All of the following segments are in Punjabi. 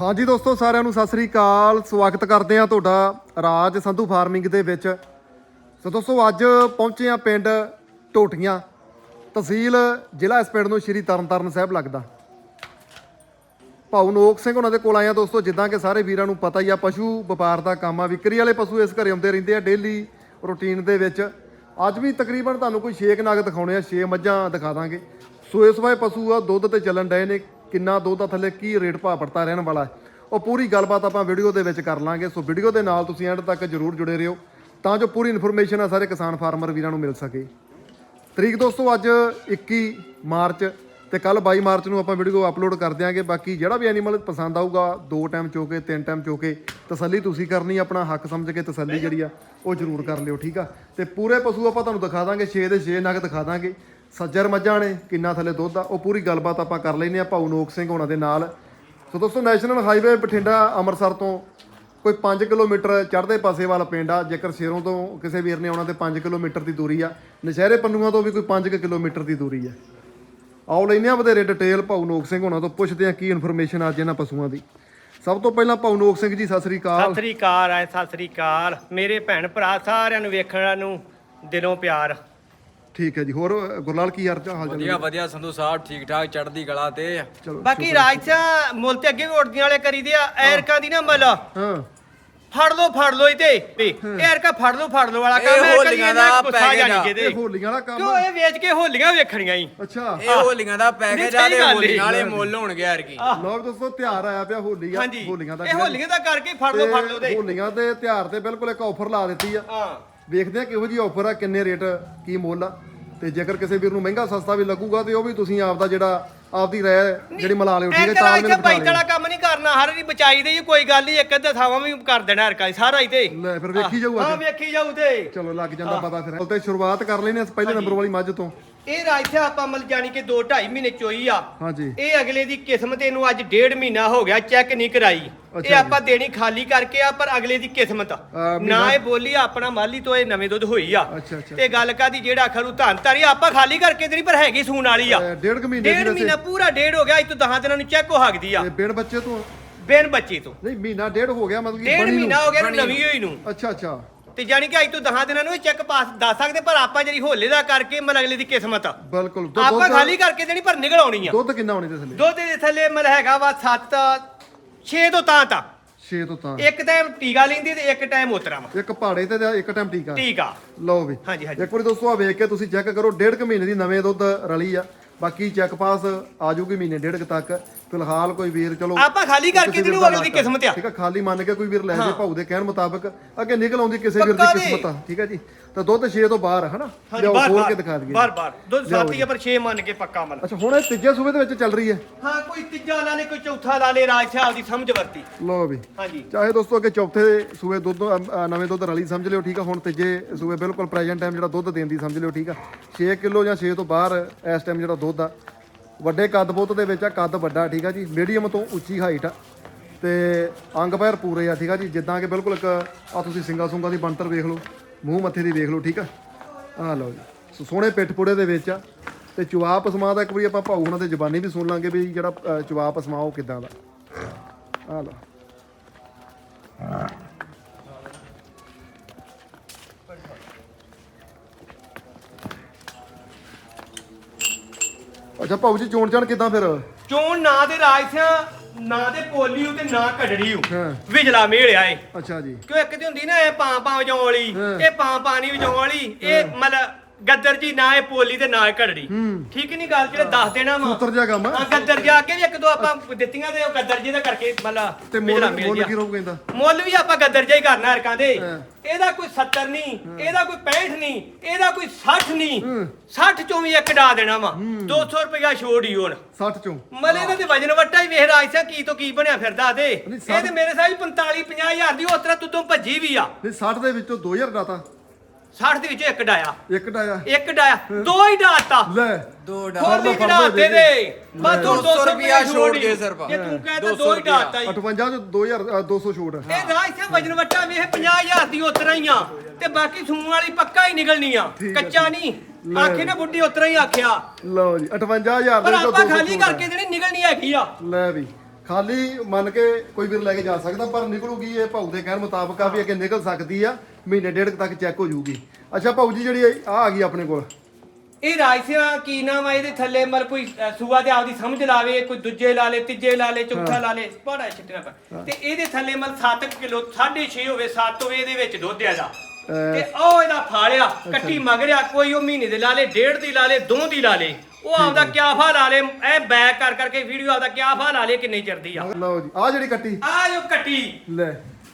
ਹਾਂਜੀ ਦੋਸਤੋ, ਸਾਰਿਆਂ ਨੂੰ ਸਤਿ ਸ੍ਰੀ ਅਕਾਲ। ਸਵਾਗਤ ਕਰਦੇ ਹਾਂ ਤੁਹਾਡਾ ਰਾਜ ਸੰਧੂ ਫਾਰਮਿੰਗ ਦੇ ਵਿੱਚ। ਸੋ ਦੋਸਤੋ, ਅੱਜ ਪਹੁੰਚੇ ਆ ਪਿੰਡ ਟੋਟੀਆਂ ਤਹਿਸੀਲ ਜ਼ਿਲ੍ਹਾ ਇਸ ਪਿੰਡ ਨੂੰ ਸ਼੍ਰੀ ਤਰਨਤਾਰਨ ਸਾਹਿਬ ਲੱਗਦਾ। ਭਾਊ ਨੋਕ ਸਿੰਘ ਉਹਨਾਂ ਦੇ ਕੋਲ ਆਇਆ ਦੋਸਤੋ, ਜਿੱਦਾਂ ਕਿ ਸਾਰੇ ਵੀਰਾਂ ਨੂੰ ਪਤਾ ਹੀ ਆ, ਪਸ਼ੂ ਵਪਾਰ ਦਾ ਕੰਮ ਆ, ਵਿਕਰੀ ਵਾਲੇ ਪਸ਼ੂ ਇਸ ਘਰੇ ਆਉਂਦੇ ਰਹਿੰਦੇ ਆ ਡੇਲੀ ਰੂਟੀਨ ਦੇ ਵਿੱਚ। ਅੱਜ ਵੀ ਤਕਰੀਬਨ ਤੁਹਾਨੂੰ ਕੋਈ 6 ਨਗ ਦਿਖਾਉਣੇ ਆ 6 ਮੱਝਾਂ ਦਿਖਾ ਦਾਂਗੇ। ਸੋ ਇਸ ਵਾਏ ਪਸ਼ੂ ਆ, ਦੁੱਧ ਤੇ ਚੱਲਣ ਡਏ ਨੇ ਕਿੰਨਾ ਦੁੱਧ ਆ ਥੱਲੇ ਕੀ ਰੇਟ ਭਾਅ ਪੜਤਾ ਰਹਿਣ ਵਾਲਾ ਹੈ, ਉਹ ਪੂਰੀ ਗੱਲਬਾਤ ਆਪਾਂ ਵੀਡੀਓ ਦੇ ਵਿੱਚ ਕਰ ਲਾਂਗੇ। ਸੋ ਵੀਡੀਓ ਦੇ ਨਾਲ ਤੁਸੀਂ ਐਂਡ ਤੱਕ ਜਰੂਰ ਜੁੜੇ ਰਹੋ। ਤਾਂ ਜੋ ਪੂਰੀ ਇਨਫੋਰਮੇਸ਼ਨ ਆ ਸਾਰੇ ਕਿਸਾਨ ਫਾਰਮਰ ਵੀਰਾਂ ਨੂੰ ਮਿਲ ਸਕੇ। ਤਰੀਕ ਦੋਸਤੋ ਅੱਜ 21 ਮਾਰਚ ਤੇ ਕੱਲ 22 ਮਾਰਚ ਨੂੰ ਆਪਾਂ ਵੀਡੀਓ ਅਪਲੋਡ ਕਰ ਦਿਆਂਗੇ। ਬਾਕੀ ਜਿਹੜਾ ਵੀ ਐਨੀਮਲ ਪਸੰਦ ਆਊਗਾ ਦੋ ਟਾਈਮ ਚੋਕੇ ਤਿੰਨ ਟਾਈਮ ਚੋਕੇ ਤਸੱਲੀ ਤੁਸੀਂ ਕਰਨੀ ਆਪਣਾ ਹੱਕ ਸਮਝ ਕੇ ਤਸੱਲੀ ਜਿਹੜੀ ਆ ਉਹ ਜ਼ਰੂਰ ਕਰ ਲਿਓ ਠੀਕ ਆ? ਤੇ ਪੂਰੇ ਪਸ਼ੂ ਆਪਾਂ ਤੁਹਾਨੂੰ ਦਿਖਾ ਦਾਂਗੇ 6 ਦੇ 6 ਨਗ ਦਿਖਾ ਦਾਂਗੇ। ਸੱਜਰ ਮੱਝਾਂ ਨੇ, ਕਿੰਨਾ ਥੱਲੇ ਦੁੱਧ ਆ, ਉਹ ਪੂਰੀ ਗੱਲਬਾਤ ਆਪਾਂ ਕਰ ਲੈਨੇ ਆ ਭਾਊ ਨੋਕ ਸਿੰਘ ਹੋਣਾ ਦੇ ਨਾਲ। ਸੋ ਦੋਸਤੋ, ਨੈਸ਼ਨਲ ਹਾਈਵੇ ਬਠਿੰਡਾ ਅੰਮ੍ਰਿਤਸਰ ਤੋਂ ਕੋਈ 5 ਕਿਲੋਮੀਟਰ ਚੜ੍ਹਦੇ ਪਾਸੇ ਵਾਲਾ ਪਿੰਡ ਆ, ਜੇਕਰ ਸ਼ੇਰੋਂ ਤੋਂ ਕਿਸੇ ਵੀਰ ਨੇ ਆਉਣਾ ਤੇ 5 ਕਿਲੋਮੀਟਰ ਦੀ ਦੂਰੀ ਆ, ਨਸ਼ਹਿਰੇ ਪੰਨੂਆਂ ਤੋਂ ਵੀ ਕੋਈ 5 ਕਿਲੋਮੀਟਰ ਦੀ ਦੂਰੀ ਆ। ਆਓ ਲੈਨੇ ਆ ਵਧੇਰੇ ਡਿਟੇਲ ਭਾਊ ਨੋਕ ਸਿੰਘ ਹੋਣਾ ਤੋਂ, ਪੁੱਛਦੇ ਆ ਕੀ ਇਨਫੋਰਮੇਸ਼ਨ ਅੱਜ ਇਹਨਾਂ ਪਸ਼ੂਆਂ ਦੀ। ਸਭ ਤੋਂ ਪਹਿਲਾਂ ਭਾਊ ਨੋਕ ਸਿੰਘ ਜੀ, ਸਤਿ ਸ੍ਰੀ ਅਕਾਲ। ਸਤਿ ਸ੍ਰੀ ਅਕਾਲ, ਆਏ ਸਤਿ ਸ੍ਰੀ ਅਕਾਲ। ਮੇਰੇ ਭੈਣ ਭਰਾ ਸਾਰਿਆਂ ਨੂੰ ਵੇਖਣ ਨੂੰ ਦਿਲੋਂ ਪਿਆਰ। ਠੀਕ ਹੈ ਜੀ। ਹੋਰ ਅ, ਗੁਰਲਾਲ ਕੀ ਹਾਲ ਚਾਲ ਹਾਲ ਚਾਲ ਵਧੀਆ ਵਧੀਆ ਸੰਧੂ ਸਾਹਿਬ ਠੀਕ ਠਾਕ ਚੜ੍ਹਦੀ ਕਲਾ ਤੇ। ਚਲੋ ਬਾਕੀ ਰਾਜ ਸਿਆ ਮੁੱਲ ਤੇ ਅੱਗੇ ਵੀ ਉੜਦੀਆਂ ਵਾਲੇ ਕਰੀਦੇ ਆ ਐਰਕਾਂ ਦੀ ਨਾ ਮੱਲ। ਹਾਂ। ਫੜ ਲੋ ਫੜ ਲੋ ਇਤੇ ਵੀ ਐਰਕਾ ਫੜ ਲੋ ਫੜ ਲੋ ਵਾਲਾ ਕੰਮ ਇਹ ਐਰਕਾਂ ਦੀ ਹੋਲੀਆਂ ਇਹਨਾਂ ਦਾ ਗੁੱਸਾ package ਜਾਣੀ ਆ। ਕਿਤੇ। ਇਹ ਹੋਲੀਆਂ ਵਾਲਾ ਕੰਮ ਕਿਉਂ ਇਹ ਵੇਚ ਕੇ ਹੋਲੀਆਂ ਵੇਖਣੀਆਂ ਹੀ ਅੱਛਾ। ਇਹ ਹੋਲੀਆਂ ਦਾ ਪੈਕੇਜ ਆ ਤੇ। ਹੋਲੀਆਂ ਵਾਲੇ ਮੁੱਲ ਹੋਣਗੇ ਯਾਰ ਕੀ ਲਓ ਦੋਸਤੋ ਤਿਉਹਾਰ ਆਇਆ ਪਿਆ ਹੋਲੀ ਆ ਹਾਂਜੀ। ਹੋਲੀਆਂ ਦਾ ਇਹ ਹੋਲੀਆਂ ਦਾ ਕਰਕੇ ਫੜ ਲੋ ਫੜ ਲੋ ਤੇ ਦੇ ਹੋਲੀਆਂ ਦੇ ਤਿਉਹਾਰ ਤੇ ਬਿਲਕੁਲ ਇੱਕ ਆਫਰ ਲਾ ਦਿੱਤੀ ਆ। ਹਾਂ। ਵੇਖਦੇ ਆ ਕਿਹੋ ਜੀ ਆਫਰ ਆ ਕਿੰਨੇ ਰੇਟ ਕੀ ਮੁੱਲ ਆ। ਤੇ ਜੇਕਰ ਕਿਸੇ ਵੀਰ ਨੂੰ ਮਹਿੰਗਾ ਸਸਤਾ ਵੀ ਲੱਗੂਗਾ ਤੇ ਉਹ ਵੀ ਤੁਸੀਂ ਆਪਦਾ ਜਿਹੜਾ ਆਪਦੀ ਰਾਏ ਜਿਹੜੀ ਮਿਲਾ ਲਿਓ ਠੀਕ ਹੈ ਇੱਥੇ ਮਿੰਟ ਬਿਠਾ ਵਾਲਾ ਕੰਮ ਨਹੀਂ ਕਰਨਾ ਹਰ ਦੀ ਬਚਾਈ ਦੇ ਜੀ ਕੋਈ ਗੱਲ ਨਹੀਂ ਇੱਕ ਅੱਧਾ ਥਾਵਾਂ ਵੀ ਕਰ ਦੇਣਾ ਐਰਕਾ ਸਾਰਾ ਹੀ ਤੇ ਲਿਓ। ਲੈ ਫਿਰ ਵੇਖੀ ਜਾਊ ਹਾਂ ਵੇਖੀ ਜਾਊ ਤੇ ਚਲੋ ਲੱਗ ਜਾਂਦਾ ਪਤਾ ਫਿਰ। ਤੇ ਸ਼ੁਰੂਆਤ ਕਰ ਲੈਨੇ ਆ ਪਹਿਲੇ ਨੰਬਰ ਵਾਲੀ ਮੱਝ ਤੋਂ। ਇਹ ਰਾਜਥਾ ਆਪਾਂ ਮਲ ਜਾਣੀ ਕਿ 2 2.5 ਮਹੀਨੇ ਚੋਈ ਆ। ਹਾਂਜੀ। ਇਹ ਅਗਲੇ ਦੀ ਕਿਸਮਤ ਇਹਨੂੰ ਅੱਜ ਡੇਢ ਮਹੀਨਾ ਹੋ ਗਿਆ ਚੈੱਕ ਨਹੀਂ ਕਰਾਈ। ਇਹ ਆਪਾਂ ਦੇਣੀ ਖਾਲੀ ਕਰਕੇ ਆ ਪਰ ਅਗਲੇ ਦੀ ਕਿਸਮਤ। ਨਾ ਇਹ ਬੋਲੀ ਆਪਣਾ ਮਾਲੀ ਤੋਂ ਇਹ ਨਵੇਂ ਦੁੱਧ ਹੋਈ ਆ। ਤੇ ਗੱਲ ਕਾਦੀ ਜਿਹੜਾ ਖਰੂ ਧੰਨ ਧਾਰੀ ਆਪਾਂ ਖਾਲੀ ਕਰਕੇ ਦੇਣੀ ਪਰ ਹੈਗੀ ਸੂਣ ਵਾਲੀ ਆ। ਡੇਢ ਕੁ ਮਹੀਨੇ ਡੇਢ ਮਹੀਨਾ ਪੂਰਾ ਡੇਢ ਹੋ ਗਿਆ ਇਹ ਤੋਂ 10 ਦਿਨਾਂ ਨੂੰ ਚੈੱਕ ਹੋ ਸਕਦੀ ਆ। ਤੇ ਬਿਨ ਬੱਚੇ ਤੋਂ? ਬਿਨ ਬੱਚੀ ਤੋਂ। ਨਹੀਂ ਮਹੀਨਾ ਡੇਢ ਹੋ ਗਿਆ ਮਤਲਬ ਕਿ ਡੇਢ ਬਣੀ ਨੂੰ। ਮਹੀਨਾ ਹੋ ਗਿਆ ਨਵੀਂ ਹੋਈ ਨੂੰ। ਅੱਛਾ ਅੱਛਾ। ਤੇ ਜਾਣੀ ਕਿ ਅੱਜ ਤੋਂ 10 ਦਿਨਾਂ ਨੂੰ ਇਹ ਚੈੱਕ ਪਾਸ ਦੱਸ ਸਕਦੇ ਪਰ ਆਪਾਂ ਜਿਹੜੀ ਹੋਲੇ ਦਾ ਕਰਕੇ ਅਗਲੇ ਦੀ ਕਿਸਮਤ ਆ। ਬਿਲਕੁਲ। ਦੁੱਧ- ਆਪਾਂ ਖਾਲੀ ਕਰਕੇ ਦੇਣੀ ਪਰ ਨਿਕਲ ਆਉਣੀ ਆ। ਦੁੱਧ ਕਿੰਨਾ ਹੋਣੇ ਤੇ ਥੱਲੇ? ਦੁੱਧ ਦੇ ਥੱਲੇ ਮਲ ਹੈਗਾ ਵਾ 7 6 ਤੋਂ ਤਾਂ ਤਾਂ। 6 ਤੋਂ ਤਾਂ। ਇੱਕ ਟਾਈਮ ਟੀਕਾ ਲੈਂਦੀ ਤੇ ਇੱਕ ਟਾਈਮ ਉਤਰਾ ਵਾ ਇੱਕ ਪਹਾੜੇ ਤੇ ਤੇ ਇੱਕ ਟਾਈਮ ਟੀਕਾ? ਟੀਕਾ। ਲਓ ਵੀ। ਹਾਂਜੀ, ਹਾਂਜੀ। ਇੱਕ ਵਾਰੀ ਦੋਸਤੋ ਆ ਵੇਖ ਕੇ ਤੁਸੀਂ ਚੈੱਕ ਕਰੋ ਡੇਢ ਕੁ ਮਹੀਨੇ ਦੀ ਨਵੇਂ ਦੁੱਧ ਰਲੀ ਆ। ਬਾਕੀ ਚੈੱਕ ਪਾਸ ਆ ਜਾਊਗੀ ਮਹੀਨੇ ਡੇਢ ਕੁ ਤੱਕ। ਫਿਲਹਾਲ ਕੋਈ ਵੀਰ ਚਲੋ ਆਪਾਂ ਖਾਲੀ ਕਰਕੇ ਕਿਸੇ ਵੀਰ ਜਿਹਨੂੰ ਦਾ ਅਗਲੇ ਦੀ। ਕਿਸਮਤ ਆ? ਠੀਕ ਆ ਖਾਲੀ ਮੰਨ ਕੇ ਕੋਈ ਵੀਰ ਲੈ ਜੇ ਭਾਊ ਦੇ ਕਹਿਣ ਮੁਤਾਬਕ ਅੱਗੇ ਨਿਕਲ ਆਉਂਦੀ ਕਿਸੇ ਵੀਰ ਦੀ ਪੱਕਾ ਜੀ। ਕਿਸਮਤ ਆ। ਠੀਕ ਹੈ ਜੀ। ਤਾਂ ਦੁੱਧ 6 ਤੋਂ ਬਾਹਰ ਹਨਾ? ਲਿਆਓ ਖੋਲ ਕੇ ਦਿਖਾ ਦਈਏ। ਬਾਰ ਬਾਰ ਦੁੱਧ ਸਾਥੀ ਆ ਪਰ 6 ਮੰਨ ਕੇ ਪੱਕਾ ਮਲ ਅੱਛਾ ਹੁਣ ਇਹ ਤੀਜੇ ਸੂਬੇ ਦੇ ਵਿੱਚ ਚੱਲ ਰਹੀ ਹੈ? ਹਾਂ ਕੋਈ ਤੀਜਾ ਲਾ ਲੇ ਕੋਈ ਚੌਥਾ ਲਾ ਲੇ ਰਾਜ ਸਾਹਿਬ ਦੀ ਸਮਝ ਵਰਤੀ। ਲਓ ਵੀ। ਹਾਂਜੀ। ਚਾਹੇ ਦੋਸਤੋ ਅੱਗੇ ਚੌਥੇ ਸੂਏ ਦੁੱਧ ਨਵੇਂ ਦੁੱਧ ਰਲੀ ਸਮਝ ਲਿਓ ਠੀਕ ਆ? ਹੁਣ ਤੀਜੇ ਸੂਏ ਬਿਲਕੁਲ ਪ੍ਰੈਜ਼ੈਂਟ ਟਾਈਮ ਜਿਹੜਾ ਦੁੱਧ ਦੇਣ ਦੀ ਸਮਝ ਲਿਓ ਠੀਕ ਆ? 6 ਕਿਲੋ ਜਾਂ 6 ਤੋਂ ਬਾਹਰ ਇਸ ਟਾਈਮ ਜਿਹੜਾ ਦੁੱਧ ਆ। ਵੱਡੇ ਕੱਦ ਬੁੱਤ ਦੇ ਵਿੱਚ ਆ ਕੱਦ ਵੱਡਾ ਠੀਕ ਆ ਜੀ? ਮੀਡੀਅਮ ਤੋਂ ਉੱਚੀ ਹਾਈਟ ਆ। ਤੇ ਅੰਗ ਪੈਰ ਪੂਰੇ ਆ ਠੀਕ ਆ ਜੀ? ਜਿੱਦਾਂ ਕਿ ਬਿਲਕੁਲ ਇੱਕ ਆ ਤੁਸੀਂ ਸਿੰਗਾ ਸੁੰਗਾ ਦੀ ਬਣਤਰ ਵੇਖ ਲਓ। ਮੂੰਹ ਮੱਥੇ ਦੀ ਵੇਖ ਲਓ ਠੀਕ ਆ? ਆ ਲਓ ਜੀ। ਸੋ ਸੋਹਣੇ ਪਿੱਠ ਦੇ ਵਿੱਚ ਆ। ਤੇ ਚੁਆਪ ਪਸਮਾ ਦਾ ਇੱਕ ਵਾਰੀ ਆਪਾਂ ਭਾਊ ਉਹਨਾਂ ਦੇ ਜ਼ਬਾਨੀ ਵੀ ਸੁਣ ਲਾਂਗੇ ਵੀ ਜਿਹੜਾ ਅ, ਚੁਆਪ ਉਹ ਕਿਦਾਂ ਦਾ। ਆ ਲਓ। ਅੱਛਾ ਭਾਊ ਜੀ ਚੋਣ ਚਾਣ ਕਿਦਾਂ ਫਿਰ? ਚੋਣ ਨਾ ਦੇ ਰਾਜ ਸਿਆ ਨਾ ਦੇ ਪੋਲੀਓ ਤੇ ਨਾ ਕੱਢੜੀਓ ਹਾਂ। ਵਿਜਲਾ ਮੇੜਿਆ ਏ ਅੱਛਾ ਜੀ ਕਿਉਂ ਇੱਕ ਤੇ ਹੁੰਦੀ ਨਾ ਇਹ ਪਾਂ ਪਾਂ ਵਜਾਉਣ ਵਾਲੀ ਹਾਂ। ਇਹ ਪਾਂ ਪਾਂ ਨਹੀਂ ਵਜਾਉਣ ਵਾਲੀ ਇਹ ਮਤਲਬ ਗੱਦਰ ਜੀ ਨਾ ਇਹ ਪੋਲੀ ਤੇ ਨਾ ਇਹ ਘੜੜੀ। ਠੀਕ ਨਹੀਂ ਗੱਲ ਜਿਹੜੇ ਦੱਸ ਦੇਣਾ ਵਾ? ਸੂਤਰ ਜਿਹਾ ਕੰਮ ਆ। ਹਾਂ ਗੱਦਰ ਜਾ ਕੇ ਵੀ ਇੱਕ ਦੋ ਆਪਾਂ ਦਿੱਤੀਆਂ ਤੇ ਉਹ ਗੱਦਰ ਜੀ ਦਾ ਕਰਕੇ ਮਤਲਬ ਤੇ ਮੁੱਲ ਮੇਲ ਮੁੱਲ ਜਿਹਾ। ਕੀ ਰਹੂ ਕਹਿੰਦਾ ਮੁੱਲ ਵੀ ਆਪਾਂ ਗੱਦਰ ਜਿਹਾ ਹੀ ਕਰਨਾ ਹਰਕਾਂ ਦੇ। ਹਾਂ। ਇਹਦਾ ਕੋਈ 70 ਨਹੀਂ ਇਹਦਾ ਕੋਈ 65 ਨਹੀਂ ਇਹਦਾ ਕੋਈ 60 ਨਹੀਂ। ਹੂੰ। 60 ਚੋਂ ਵੀ ਇੱਕ ਡਾ ਦੇਣਾ ਵਾ। 200 ਰੁਪਇਆ ਛੋੜ ਹੀ ਹੁਣ। 60 ਚੋਂ। ਮਲੇ ਇਹਨਾਂ ਦੇ ਵਜਨ ਵੱਟਾ ਹੀ ਵੇਖ ਰਾਜਸਾ ਕੀ ਤੋਂ ਕੀ ਬਣਿਆ ਫਿਰਦਾ ਤੇ। ਨਹੀਂ, ਇਹ ਤੇ ਮੇਰੇ ਸਾਹ 45 50 ਹਜ਼ਾਰ ਦੀ ਉਸ ਤਰ੍ਹਾਂ ਤੂੰ ਤੋਂ ਭੱਜੀ ਵੀ ਆ। ਨਹੀਂ 60 ਦੇ ਵਿੱਚੋਂ 2000 ਡਾਤਾ। 60 ਦੇ ਵਿੱਚ ਇੱਕ ਡਾਇਆ। ਇੱਕ ਡਾਇਆ। ਇੱਕ ਡਾਇਆ। ਦੋ ਹੀ ਡਾਤਾ ਲੈ। ਦੋ ਹੋਰ ਡਾਲ ਵੀ ਫੜ ਦੇ ਬਸ ਤੂੰ 200 200 ਰੁਪਇਆ ਰੁਪਇਆ ਛੋੜ ਕੇ ਸਿਰਫ। ਜੇ ਤੂੰ ਕਹਿੰਦਾ 200 ਦੋ ਹੀ। ਡਾਤਾ ਹੀ 58 ਚੋਂ 2000 ਅ, 200 ਛੋਟ। ਇਹ ਰਾਜ ਇੱਥੇ ਵਜਨ ਵੱਟਾ ਵੇਖ 50000 ਦੀ ਉਤਰਾ ਹੀ ਆ। ਤੇ ਬਾਕੀ ਸੂਣ ਵਾਲੀ ਪੱਕਾ ਹੀ ਨਿਕਲਣੀ ਆ। ਕੱਚਾ ਨਹੀਂ। ਆਖੇ ਨਾ ਬੁੱਢੀ ਉਤਰਾ ਹੀ ਆਖਿਆ। ਲਓ ਜੀ 58000 ਪਰ ਦੇ ਵਿੱਚੋਂ ਆਪਾਂ 200 ਖਾਲੀ। ਕਰਕੇ ਜਿਹੜੀ ਨਿਕਲਣੀ ਹੈਗੀ ਆ। ਲੈ ਵੀ। ਖਾਲੀ ਮੰਨ ਕੇ ਕੋਈ ਵੀਰ ਲੈ ਕੇ ਜਾ ਸਕਦਾ ਪਰ ਨਿਕਲੂਗੀ ਇਹ ਭਾਊ ਦੇ ਕਹਿਣ ਮੁਤਾਬਕ ਆ ਵੀ ਅੱਗੇ ਨਿਕਲ ਸਕਦੀ ਆ ਮਹੀਨੇ ਡੇਢ ਕੁ ਤੱਕ ਚੈੱਕ ਹੋ ਜੂਗੀ ਅੱਛਾ ਭਾਊ ਜੀ ਜਿਹੜੀ ਆ ਆ ਗਈ ਆਪਣੇ ਕੋਲ। ਇਹ ਰਾਜਸਿਆ ਕੀ ਨਾਮ ਆ ਇਹਦੇ ਥੱਲੇ ਮਲ ਕੋਈ ਅ, ਸੂਆ ਤੇ ਆਪਦੀ ਸਮਝ ਲਾਵੇ ਕੋਈ ਦੂਜੇ ਲਾ ਲੇ ਤੀਜੇ ਲਾ ਲੇ ਚੌਥਾ ਲਾ ਲੇ ਪੜਾ ਛਿੱਟਣਾ ਪਰ ਤੇ ਇਹਦੇ ਥੱਲੇ ਮਲ 7 ਕਿਲੋ 6.5 ਹੋਵੇ 7 ਹੋਵੇ ਇਹਦੇ ਵਿੱਚ ਦੁੱਧ ਆ ਦਾ ਤੇ ਉਹ ਇਹਦਾ ਫਾਲਿਆ ਕੱਟੀ ਮਗਰਿਆ ਕੋਈ ਉਹ ਮਹੀਨੇ ਦੇ ਲਾ ਲੇ ਡੇਢ ਦੀ ਲਾ ਲੇ ਦੋ ਦੀ ਲਾ ਲੇ। ਉਹ ਆਪਦਾ ਕਿਆ ਫਾ ਲਾ ਲੇ ਐ ਬੈਕ ਕਰ ਕਰਕੇ ਵੀਡੀਓ ਆਪਦਾ ਕਿਆ ਫਾ ਲਾ ਲੇ ਕਿੰਨੇ ਚਿਰਦੀ ਆ। ਲਓ ਜੀ ਆ ਜਿਹੜੀ ਕੱਟੀ। ਆ ਜੋ ਕੱਟੀ। ਲੈ।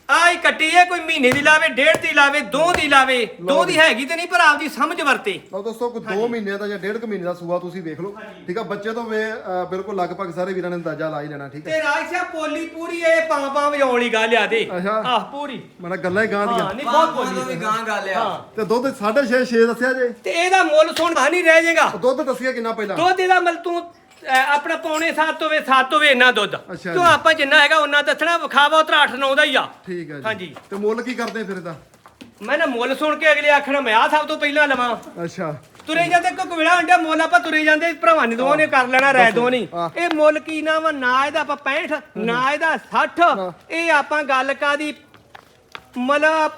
ਆ ਹੀ ਕੱਟੀ ਹੈ ਕੋਈ ਮਹੀਨੇ ਦੀ ਲਾਵੇ ਡੇਢ ਦੀ ਲਾਵੇ ਦੋ ਦੀ ਲਾਵੇ। ਦੋ ਦੀ ਹੈਗੀ ਤੇ ਨਹੀਂ ਪਰ ਆਪਦੀ ਸਮਝ ਵਰਤੇ। ਲਓ ਦੋਸਤੋ ਕੋਈ 2 ਮਹੀਨੇ ਦਾ ਜਾਂ ਡੇਢ ਕੁ ਮਹੀਨੇ ਦਾ ਸੂਆ ਤੁਸੀਂ ਵੇਖ ਲਓ। ਠੀਕ ਆ ਬੱਚੇ ਤੋਂ ਵੇ ਅ, ਬਿਲਕੁਲ ਲਗਭਗ ਸਾਰੇ ਵੀਰਾਂ ਨੇ ਅੰਦਾਜ਼ਾ ਲਾ ਹੀ ਲੈਣਾ ਠੀਕ ਹੈ ਤੇ ਰਾਜ ਸਾਹਿਬ ਪੋਲੀ ਪੂਰੀ ਇਹ ਪਾਂ ਪਾਂ ਵਜਾਉਣ ਵਾਲੀ ਗੱਲ ਆ ਦੇ ਅੱਛਾ। ਆਹ ਪੂਰੀ। ਮਨਾ ਗੱਲਾਂ ਹੀ ਗਾਂ ਦੀਆਂ। ਹਾਂ ਨਹੀਂ ਬਹੁਤ ਪੋਲੀ ਵੀ ਗਾਂ ਗੱਲ ਆ। ਹਾਂ। ਤੇ ਦੁੱਧ 6.5 6 ਦੱਸਿਆ ਜੇ? ਤੇ ਇਹਦਾ ਮੁੱਲ ਸੁਣ ਨਹੀਂ ਰਹਿ ਜਾਏਗਾ ਦੁੱਧ ਦੱਸਿਆ ਕਿੰਨਾ ਪਹਿਲਾਂ? ਦੁੱਧ ਇਹਦਾ ਮਲ ਤੂੰ ਅਹ, ਆਪਣਾ ਪੌਣੇ 7 ਹੋਵੇ 7 ਹੋਵੇ ਇੰਨਾ ਦੁੱਧ। ਅੱਛਾ ਤੂੰ। ਆਪਾਂ ਜਿੰਨਾ ਹੈਗਾ ਉਹਨਾਂ ਦੱਸਣਾ ਵਿਖਾਵਾ ਉਤਰਾ 8 9 ਦਾ ਹੀ ਆ। ਠੀਕ ਹੈ ਜੀ। ਹਾਂਜੀ। ਤੇ ਮੁੱਲ ਕੀ ਕਰਦੇ ਫਿਰ ਇਹਦਾ? ਮੈਂ ਨਾ ਮੁੱਲ ਸੁਣ ਕੇ ਅਗਲੇ ਆਖਣਾ ਮੈਂ ਆ ਸਭ ਤੋਂ ਪਹਿਲਾਂ ਲਵਾਂ। ਅੱਛਾ। ਤੁਰੇ ਜਾਂਦੇ ਕੋ ਕਵੇਲਾ ਅੰਡਾ ਮੁੱਲ ਆਪਾਂ ਤੁਰੇ ਜਾਂਦੇ ਭਰਾਵਾਂ ਨੇ ਦੋਵਾਂ ਨੇ ਕਰ ਲੈਣਾ ਰਹਿ ਦੋ ਨਹੀਂ ਹਾਂ। ਇਹ ਮੁੱਲ ਕੀ ਨਾ ਵਾ ਨਾ ਇਹਦਾ ਆਪਾਂ 65 ਨਾ ਇਹਦਾ 60 ਇਹ ਆਪਾਂ ਗੱਲ ਕਾਦੀ ਮਤਲਬ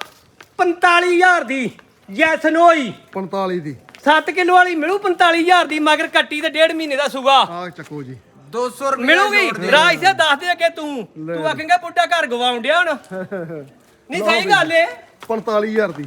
45000 ਦੀ। ਜੈਸਨ ਹੋਈ 45 ਦੀ। 7 ਕਿਲੋ ਵਾਲੀ ਮਿਲੂ 45000 ਦੀ ਮਗਰ ਕੱਟੀ ਤੇ ਡੇਢ ਮਹੀਨੇ ਦਾ ਸੂਗਾ ਆ ਚੱਕੋ ਜੀ। 200 ਰੁਪਏ ਮਿਲੂਗੀ? ਰਾਜ ਸੇ ਦੱਸ ਦੇ ਅੱਗੇ ਤੂੰ। ਤੂੰ ਆਖੇਂਗਾ ਬੁੱਢਾ ਘਰ ਗਵਾਉਣ ਡਿਆ ਹੁਣ। ਨਹੀਂ ਸਹੀ ਗੱਲ ਏ। 45000 ਦੀ।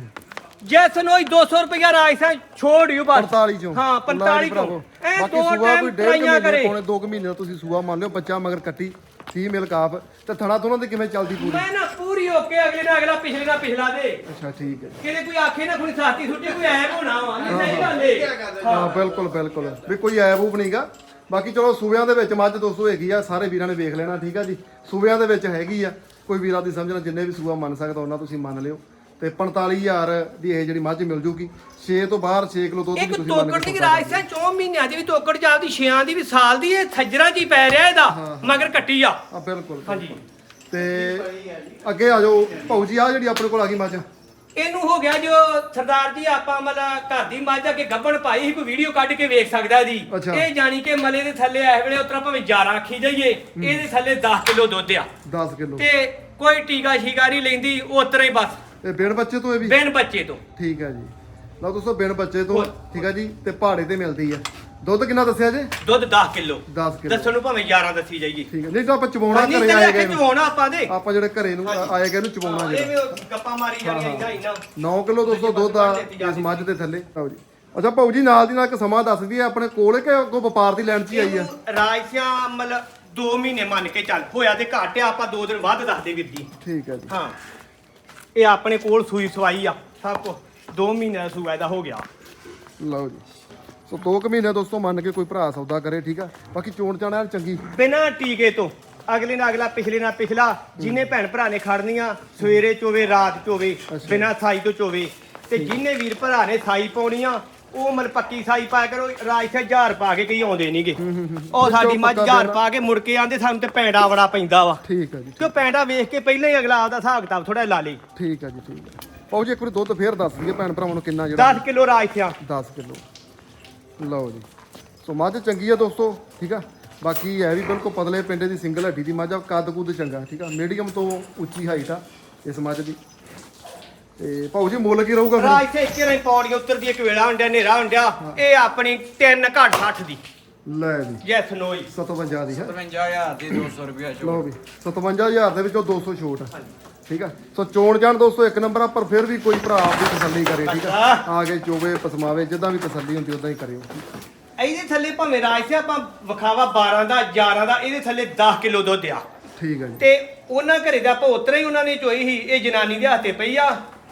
ਜੈਸਨ ਹੋਈ 200 ਰੁਪਇਆ ਰਾਜ ਸੇ ਛੋੜ ਯੂ ਬਸ। 45 ਚੋਂ। ਹਾਂ 45 ਚੋਂ ਚੋਂ। ਐ ਬਾਕੀ ਦੋ ਟਾਈਮ ਟਰਾਈਆਂ ਮਹੀਨੇ ਕਰੇ। ਪੌਣੇ 2 ਮਹੀਨੇ ਦਾ ਤੁਸੀਂ ਸੂਆ ਮੰਨ ਲਿਓ ਬੱਚਾ ਮਗਰ ਕੱਟੀ 30 ਮਿਲ ਕਾਫ ਤੇ ਥਣਾ ਤੋਂ ਉਹਨਾਂ ਦੀ ਕਿਵੇਂ ਚੱਲਦੀ ਪੂਰੀ? ਮੈਂ ਨਾ ਪੂਰੀ ਹੋ ਕੇ ਅਗਲੇ ਨਾਲ ਅਗਲਾ ਪਿਛਲੇ ਨਾਲ ਪਿਛਲਾ ਦੇ। ਅੱਛਾ ਠੀਕ ਹੈ। ਕਿਤੇ ਕੋਈ ਆਖੇ ਨਾ ਕੋਈ ਸਾਥੀ ਸੁੱਟੇ ਕੋਈ ਐਬ ਹੋਣਾ ਵਾ ਨਹੀਂ ਸਹੀ ਗੱਲ ਏ। ਹਾਂ? ਬਿਲਕੁਲ ਬਿਲਕੁਲ। ਵੀ ਕੋਈ ਐਬੂਬ ਨਹੀਂਗਾ। ਬਾਕੀ ਚਲੋ ਸੂਬਿਆਂ ਦੇ ਵਿੱਚ ਮੱਝ ਦੋਸਤੋ ਹੈਗੀ ਆ ਸਾਰੇ ਵੀਰਾਂ ਨੇ ਵੇਖ ਲੈਣਾ ਠੀਕ ਆ ਜੀ। ਸੂਬਿਆਂ ਦੇ ਵਿੱਚ ਹੈਗੀ ਆ। ਕੋਈ ਵੀਰਾਂ ਦੀ ਸਮਝਣਾ ਜਿੰਨੇ ਵੀ ਸੂਆ ਮੰਨ ਸਕਦਾ ਉਹਨਾਂ ਤੁਸੀਂ ਮੰਨ ਲਿਓ। ਤੇ 45000 ਦੀ ਇਹ ਜਿਹੜੀ ਮੱਝ ਮਿਲ ਜੂਗੀ। 6 ਤੋਂ ਬਾਹਰ 6 ਕਿਲੋ ਦੁੱਧ ਵੀ ਇੱਕ ਤੁਸੀਂ ਮੰਨ ਤੋਕੜ ਕੇ ਦੀ ਚੋ ਸਕਦੇ ਰਾਜ ਸੇ 4 ਮਹੀਨਿਆਂ ਦੀ ਵੀ ਤੋਕੜ ਜਾਂਦੀ 6 ਦੀ ਵੀ ਸਾਲ ਦੀ ਇਹ ਥੱਜਰਾਂ ਜੀ ਪੈ ਰਿਹਾ ਇਹਦਾ ਮਗਰ ਕੱਟੀ ਆ। ਆ ਬਿਲਕੁਲ ਹਾਂਜੀ। ਤੇ ਅੱਗੇ ਆ ਜਾਓ। ਭਾਊ ਜੀ ਆ ਜਿਹੜੀ ਆਪਣੇ ਕੋਲ ਆ ਗਈ ਮੱਝ। ਇਹਨੂੰ ਹੋ ਗਿਆ ਜੋ ਸਰਦਾਰ ਜੀ ਆਪਾਂ ਮਤਲਬ ਘਰ ਦੀ ਮੱਝ ਅੱਗੇ ਗੱਬਣ ਪਾਈ ਸੀ ਕੋਈ ਵੀਡੀਓ ਕੱਢ ਕੇ ਵੇਖ ਸਕਦਾ ਜੀ। ਅੱਛਾ। ਇਹ ਜਾਣੀ ਕਿ ਮਲੇ ਦੇ ਥੱਲੇ ਇਸ ਵੇਲੇ ਉਤਰਾ ਭਾਵੇਂ 11 ਆਖੀ ਜਾਈਏ ਇਹਦੇ ਥੱਲੇ 10 ਕਿਲੋ ਦੁੱਧ ਆ। 10 ਕਿਲੋ। ਤੇ ਕੋਈ ਟੀਕਾ ਸ਼ਿਕਾਰੀ ਲੈਂਦੀ ਉਹ ਉਤਰਾ ਹੀ ਬਸ। ਇਹ ਬਿਨ ਬੱਚੇ ਤੋਂ ਇਹ ਵੀ? ਬਿਨ ਬੱਚੇ ਤੋਂ। ਠੀਕ ਹੈ ਜੀ। ਲਓ ਦੋਸਤੋ ਬਿਨ ਬੱਚੇ ਤੋਂ ਠੀਕ ਹੈ ਜੀ ਤੇ ਪਹਾੜੇ ਤੇ ਮਿਲਦੀ ਆ ਦੁੱਧ ਕਿੰਨਾ ਦੱਸਿਆ ਜੇ? ਦੁੱਧ 10 ਕਿਲੋ। 10 ਕਿਲੋ। ਦੱਸਣ ਨੂੰ ਭਾਵੇਂ 11 ਦੱਸੀ ਜਾਈਏ। ਠੀਕ ਹੈ। ਨਹੀਂ ਤਾਂ ਆਪਾਂ ਚਵਾਉਣਾ ਨਹੀਂ ਘਰੇ ਤੇ ਆਏ ਲੈ ਗਏ ਕੇ ਨੂੰ। ਜਵਾਉਣਾ ਆਪਾਂ ਦੇ। ਆਪਾਂ ਜਿਹੜੇ ਘਰੇ ਨੂੰ ਆਏ ਗਏ ਨੂੰ ਚਵਾਉਣਾ ਜਿਹੜਾ। ਗੱਪਾਂ ਮਾਰੀ ਜਾਣੀਆਂ ਇੰਨਾ 9 ਕਿਲੋ ਦੋਸਤੋ ਦੁੱਧ ਆ ਇਸ ਮੱਝ ਦੇ ਥੱਲੇ। ਆਓ ਜੀ। ਅੱਛਾ ਭਾਊ ਜੀ ਨਾਲ ਦੀ ਨਾਲ ਇੱਕ ਸਮਾਂ ਦੱਸ ਦਈਏ ਆਪਣੇ ਕੋਲ ਕਿ ਅੱਗੋਂ ਵਪਾਰ ਦੀ ਲੈਣ 'ਚ ਹੀ ਆਈ ਆ ਰਾਜਸਿਆਂ ਮਤਲਬ 2 ਮਹੀਨੇ ਮੰਨ ਕੇ ਚੱਲ ਹੋਇਆ ਤੇ ਘੱਟ ਆ ਆਪਾਂ 2 ਦਿਨ ਵੱਧ ਦੱਸਦੇ ਵੀਰ ਜੀ। ਠੀਕ ਹੈ ਜੀ। ਹਾਂ। ਇਹ ਆਪਣੇ ਕੋਲ ਸੂਈ ਸਵਾਈ ਆ। ਸਭ ਕੁਝ 2 ਮਹੀਨੇ ਦਾ ਸੂਆ ਇਹਦਾ ਹੋ ਗਿਆ। ਲਓ ਜੀ। ਸੋ 2 ਕੁ ਮਹੀਨੇ ਦੋਸਤੋ ਮੰਨ ਕੇ ਕੋਈ ਭਰਾ ਸੌਦਾ ਕਰੇ ਠੀਕ ਆ? ਬਾਕੀ ਚੋਣ ਚਾਣਾ ਚੰਗੀ। ਬਿਨਾਂ ਟੀਕੇ ਤੋਂ ਅਗਲੇ ਨਾਲ ਅਗਲਾ ਪਿਛਲੇ ਨਾਲ ਪਿਛਲਾ ਜਿਹਨੇ ਭੈਣ ਭਰਾ ਨੇ ਖੜਨੀਆਂ ਸਵੇਰੇ ਚੋਵੇ ਰਾਤ ਚੋਵੇ ਬਿਨਾਂ ਸਾਈ ਤੋਂ ਚੋਵੇ। ਤੇ ਜਿਹਨੇ ਵੀਰ ਭਰਾ ਨੇ ਸਾਈ ਪਾਉਣੀਆਂ ਉਹ ਮਲ ਪੱਕੀ ਸਾਈ ਪਾਇਆ ਕਰੋ ਰਾਜ ਸੇ ਹਜ਼ਾਰ ਪਾ ਕੇ ਕਈ ਆਉਂਦੇ ਨਹੀਂਗੇ ਉਹ ਸਾਡੀ ਮੱਝ ਹਜ਼ਾਰ। ਪਾ ਕੇ ਮੁੜ ਕੇ ਆਂਦੇ ਸਾਨੂੰ ਤੇ ਪੈਂਡਾ ਬੜਾ ਪੈਂਦਾ ਵਾ। ਠੀਕ ਹੈ ਜੀ ਕਿਉਂ ਪੈਂਡਾ ਵੇਖ ਕੇ ਪਹਿਲਾਂ ਹੀ ਅਗਲਾ ਆਪਦਾ ਹਿਸਾਬ ਕਿਤਾਬ ਥੋੜਾ ਲਾ ਲੇ। ਠੀਕ ਹੈ ਜੀ ਠੀਕ ਹੈ ਭਾਊ ਜੀ ਇੱਕ ਵਾਰੀ ਦੁੱਧ ਫੇਰ ਦੱਸ ਦਈਏ ਭੈਣ ਭਰਾਵਾਂ ਨੂੰ ਕਿੰਨਾ ਜਿਹੜਾ 10 ਕਿਲੋ ਰਾਜ ਸਿਆ 10 ਕਿਲੋ। ਲਓ ਜੀ। ਸੋ ਮੱਝ ਚੰਗੀ ਆ ਦੋਸਤੋ ਠੀਕ ਆ? ਬਾਕੀ ਇਹ ਵੀ ਬਿਲਕੁਲ ਪਤਲੇ ਪਿੰਡੇ ਦੀ ਸਿੰਗਲ ਹੱਡੀ ਦੀ ਮੱਝ ਆ ਕੱਦ ਕੁੱਦ ਚੰਗਾ ਠੀਕ ਆ? ਮੀਡੀਅਮ ਤੋਂ ਉੱਚੀ ਹਾਈਟ ਆ ਇਸ ਮੱਝ ਦੀ। ਤੇ ਭਾਊ ਜੀ ਮੁੱਲ ਕੀ ਰਹੂਗਾ ਫਿਰ? ਰਾਜ ਸੇ ਇੱਕੇ ਰਾਂ ਪੌੜੀ ਉੱਤਰਦੀ ਇੱਕ ਵੇਲਾ ਹੁੰਦਿਆ ਹਨੇਰਾ ਹੁੰਦਿਆ ਇਹ ਆਪਣੀ 3 ਘੱਟ 60 ਦੀ। ਲੈ ਜੀ। ਯੈਸ ਨੋਈ 57 ਦੀ ਹੈ। 55000 ਦੀ 200 ਰੁਪਏ ਛੋੜ ਲਓ ਵੀ 57000 ਦੇ ਵਿੱਚੋਂ 200 ਛੋਟ ਠੀਕ ਆ ਸੋ ਚੋਣ ਜਾਣ ਦੋਸਤੋ ਇੱਕ ਨੰਬਰ ਆ ਪਰ ਫਿਰ ਵੀ ਕੋਈ ਭਰਾ ਆਪਦੀ ਤਸੱਲੀ ਕਰੇ ਠੀਕ ਆ ਆ ਕੇ ਚੋਵੇ ਪਸਮਾਵੇ ਜਿੱਦਾਂ ਵੀ ਤਸੱਲੀ ਹੁੰਦੀ ਉਦਾਂ ਹੀ ਕਰਿਓ। ਇਹਦੇ ਥੱਲੇ ਭਾਵੇਂ ਰਾਜ ਸੇ ਆਪਾਂ ਵਿਖਾਵਾ 12 ਦਾ 11 ਦਾ ਇਹਦੇ ਥੱਲੇ 10 ਕਿਲੋ ਦੁੱਧ ਆ। ਠੀਕ ਆ ਜੀ। ਤੇ ਉਹਨਾਂ ਘਰੇ ਦਾ ਆਪਾਂ ਉਤਰਾ ਹੀ ਉਹਨਾਂ ਨੇ ਚੋਈ ਸੀ ਇਹ ਜਨਾਨੀ ਦੇ ਹੱਥੇ ਪਈ ਆ।